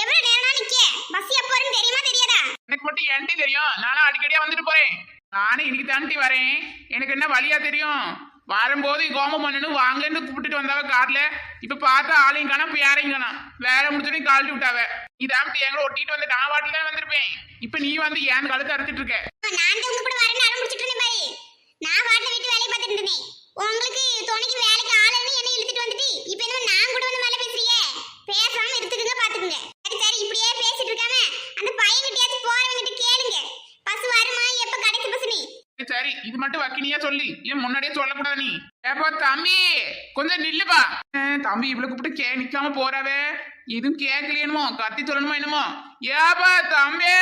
எவ்வளவு நேரம் நிக்க? பஸ் எப்போ தெரியுமா தெரியாதா? எனக்கு மட்டும் ஏன்ட்டி தெரியும். நானும் அடிக்கடியா வந்துட்டு போறேன். நானும் இன்னைக்கு தாண்டி வரேன். எனக்கு என்ன வழியா தெரியும்? வரும்போது கோமம் பண்ணணும். வாங்கன்னு கூப்பிட்டுட்டு வந்தாவ கார்ல. இப்ப பார்த்தா ஆளையும் காணா இப்ப யாரையும் காணா. வேற முடிச்சுட்டு கழட்டி விட்டாவ. இதான் எங்களை ஒட்டிட்டு வந்து நான் வாட்டில தான் வந்திருப்பேன். இப்ப நீ வந்து ஏன் கழுத்து அறுத்துட்டு இருக்க? நான் உங்க கூட வரேன்னு அடம் முடிச்சிட்டு இருந்தேன் பாரு. நான் வாட்டில வீட்டு வேலையை பார்த்துட்டு இருந்தேன். உங்களுக்கு துணைக்கு வேலைக்கு ஆளுன்னு என்ன இழுத்துட்டு வந்துட்டு இப்போ என்ன நான் கூட வந்து மேல பேசுறியே பேசாம இருந்துக்குங்க பாத்துக்குங்க சரி சரி இப்படியே பேசிட்டு இருக்காம அந்த பையன் கிட்டயாச்சும் போறவங்கிட்ட கேளுங்க பஸ் வருமா எப்ப கடைசி பஸ் நீ சரி இது மட்டும் வக்கினியா சொல்லி. ஏன் முன்னாடியே சொல்லக்கூடாது நீ? ஏப்பா தம்பி கொஞ்சம் நில்லுப்பா தம்பி இவ்வளவு கூப்பிட்டு கே நிக்காம போறாவே? எதுவும் கேட்கலையனுமோ கத்தி சொல்லணுமா என்னமோ? ஏப்பா தம்பி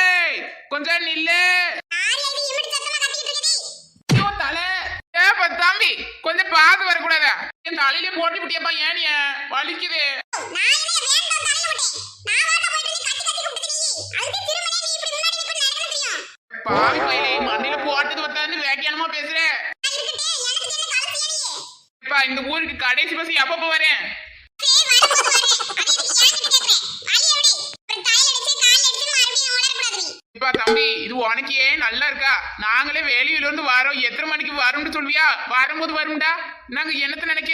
கொஞ்சம் நில்லு. தலை. ஏப்பா தம்பி கொஞ்சம் பார்த்து வரக்கூடாதா? என் தலையிலே போட்டு விட்டியப்பா ஏனிய வலிக்குது. பாவி அடிச்சு கால்ல அடிச்சு மறுபடியும் உளரக்கூடாது நீ. இப்பா தம்பி இது உனக்கே நல்லா இருக்கா? நாங்களே வெளியில இருந்து வரோம். எத்தனை மணிக்கு வரும்னு சொல்வியா? வரும்போது வரும்டா. நாங்க என்னத்த நினைக்க?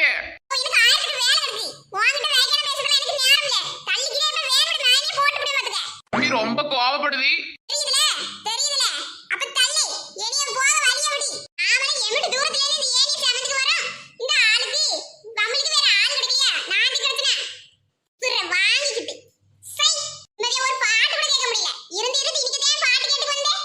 இதுக்கு ஆயிரத்துக்கு வேலை இருக்கு உன்கிட்ட வேலையான பேசுறதுல எனக்கு நேரம் இல்ல தள்ளிக்கிட்டே இப்ப வேலை விட்டு நானே போட்டு விட மாட்டேங்க தம்பி ரொம்ப கோவப்படுது தெரியுதுல தெரியுதுல அப்ப தள்ளு எனிய போக வழிய விடி ஆமல எமிட்டு தூரத்துல இருந்து இந்த ஏணி சமந்துக்கு வரோம் இந்த ஆளுக்கு நம்மளுக்கு வேற ஆள் கிடைக்கலையா நான் கிடைச்சனா சுர வாங்கிக்கிட்டு சை இந்த ஒரு பாட்டு கூட கேட்க முடியல இருந்து இருந்து இன்னைக்கு தான் பாட்டு கேட்டு வந்தேன்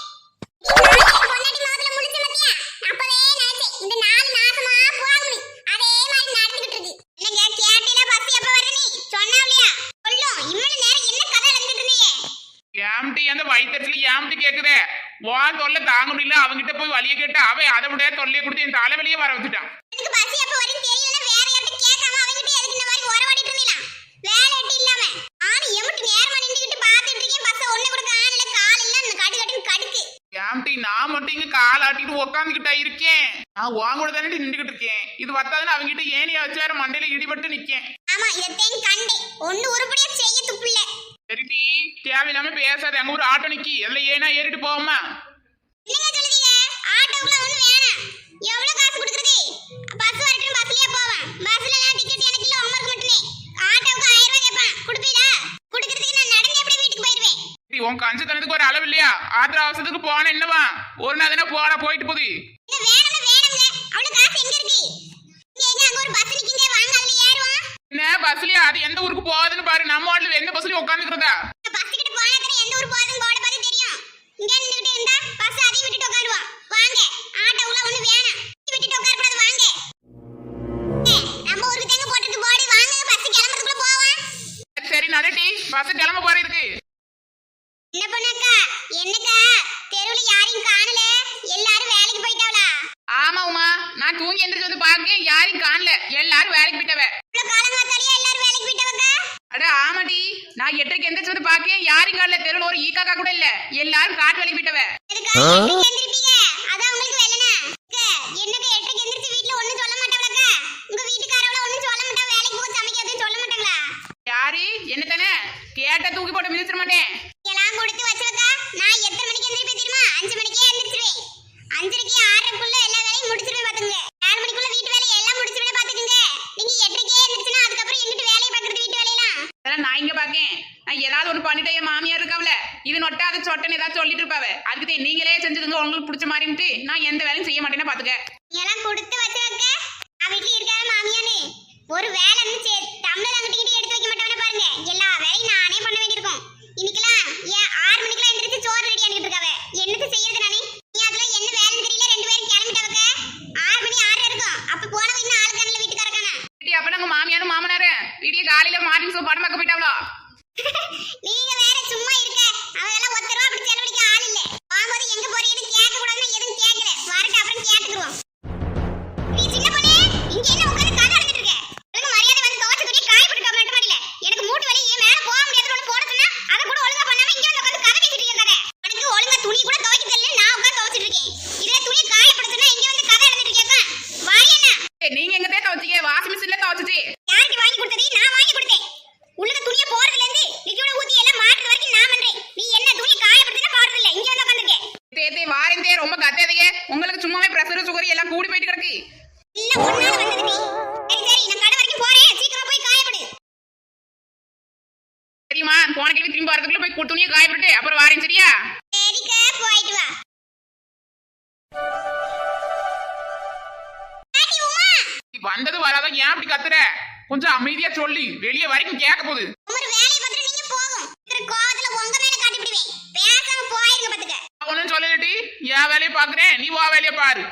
பொன்னாடி மாதத்துல முடிச்ச மத்தியா அப்பவே நினைச்சேன் இந்த நாலு நாசமா போகணும் அதே மாதிரி நடந்துகிட்டு இருக்கு என்னங்க கேட்டீனா பஸ் எப்ப வர நீ சொன்னாவலையா சொல்லும் இவ்வளவு நேரம் என்ன கதை நடந்துட்டு இருந்தீங்க ஏம்டி அந்த வயிற்றுல ஏம்டி கேக்குதே. வா தொல்லை தாங்க முடியல அவங்கிட்ட போய் வழிய கேட்டு அவன் அதை விட தொல்லையை கொடுத்து என் தலைவலியே வர வச்சுட்டான். நான் மட்டும் இங்க கால் ஆட்டிட்டு உக்காந்துக்கிட்டா இருக்கேன். நான் உன் கூட தானே நின்றுகிட்டு இருக்கேன். இது பத்தாதுன்னு அவங்கிட்ட ஏனியா வச்சு வேற மண்டையில இடிபட்டு நிக்கேன். ஆமா இதத்தையும் கண்டேன். ஒண்ணு உருப்படியா செய்ய துப்புல சரிடி தேவையில்லாம பேசாத. அங்க ஒரு ஆட்டோ நிக்கி. அதுல ஏனா ஏறிட்டு போவோமா? என்னங்க சொல்லுவீங்க ஆட்டோக்குள்ள ஒண்ணு வேணாம். எவ்வளவு காசு கொடுக்குறது? பஸ் வரட்டும் பஸ்லயே போவேன். பஸ்ல எல்லாம் டிக்கெட் எனக்கு இல்ல அமருக்கு மட்டுமே. ஆட்டோவுக்கு ஆயிரம் ரூபாய் கேட்பான். கொடுப்பீங்களா? கொடுக்கறதுக்கு நான் நடந்து அப்படியே வீட்டுக்கு போயிடுவேன் உன் கஞ்சத்தனத்துக்கு ஒரு அளவு இல்லையா? ஆத்திர அவசரத்துக்கு போன என்னவா? ஒரு நாள் தானே போடா போயிட்டு போகுது. என்ன பஸ்லயா அது எந்த ஊருக்கு போகுதுன்னு பஸ்லயும் உட்காந்துக்கிறதா பஸ் கிட்ட போனா தானே எந்த ஊர் போகுதுன்னு போர்டு பார்த்து தெரியும். இங்க நின்னுகிட்டு இருந்தா பஸ் அதையும் விட்டுட்டு உட்காருவோம் வாங்க ஆட்டோ உள்ள ஒண்ணு வேணாம். விட்டுட்டு உட்கார கூடாது வாங்க நம்ம ஊருக்கு தேங்க போட்டுட்டு போடி வாங்க பஸ் கிளம்புறதுக்குள்ள போவோம். சரி நடட்டி பஸ் கிளம்ப போற இருக்கு என்ன பண்ணக்கா என்னக்கா தெருவுல யாரையும் காணல எல்லாரும் வேலைக்கு போயிட்டாவளா ஆமா உமா நான் தூங்கி எந்திரிச்சு வந்து பாக்க யாரையும் காணல எல்லாரும் வேலைக்கு போயிட்டவ இவ்வளவு காலங்காத்தாலேயே எல்லாரும் வேலைக்கு போயிட்டவக்கா அட ஆமாடி நான் எட்டரைக்கு எந்திரிச்சு வந்து பாக்க யாரையும் காணல. தெருவில் ஒரு ஈக்காக்கா கூட இல்ல. எல்லாரும் காட்டு வேலைக்கு மாட்டாங்களா? யாரு? என்ன தானே? கேட்ட தூக்கி போட்டு மிதிச்சிட மாட்டேன் எல்லாம் கொடுத்து வச்சவக்கா நான் எத்தனை மணிக்கு எந்திரிப்பேன் தெரியுமா அஞ்சு மணிக்கே எந்திரிச்சிருவேன் அஞ்சரைக்கு ஆறரைக்குள்ள எல்லா வேலையும் முடிச்சிருவேன் பாத்துங்க ஏழு மணிக்குள்ள வீட்டு வேலையை எல்லாம் முடிச்சிருவேன் பாத்துக்குங்க நீங்க எட்டரைக்கே எந்திரிச்சுனா அதுக்கப்புறம் எங்கிட்டு வேலையை பாக்குறது வீட்டு வேலையெல்லாம் அதெல்லாம் நான் இங்க பாக்கேன் நான் ஏதாவது ஒன்று பண்ணிட்டேன் என் மாமியார் இருக்காவல? இது நொட்டா அது சொட்டன்னு ஏதாவது சொல்லிட்டு இருப்பாவ? அதுக்கு தான் நீங்களே செஞ்சுதுங்க உங்களுக்கு பிடிச்ச மாதிரின்ட்டு நான் எந்த வேலையும் செய்ய மாட்டேன்னு பாத்துக்க. எல்லாம் கொடுத்து வச்சவக்க அவ வீட்டுல இருக்காத மாமியானே. ஒரு வேலை இருந்துச்சு எல்லாம் கூடி போயிட்டு கிடக்கு. இல்ல சீக்கிரம் போய் காயப்படு. சரிம்மா போன கேள்வி திரும்பி வரதுக்குள்ள போய் துணியை காயப்பட்டு அப்புறம் வாரேன் சரியா? சரிக்கா போயிட்டு வா. வந்தது வராத? ஏன் அப்படி கத்துற? கொஞ்சம் அமைதியா சொல்லி வெளிய வரைக்கும் கேட்க போகுது. ஒரு வேலையை பார்த்துட்டு நீங்க போகும். கோவத்துல உங்க மேல அவனும் சொல்லலடி. என் வேலையை பாக்குறேன் நீ வா வேலையை பாரு.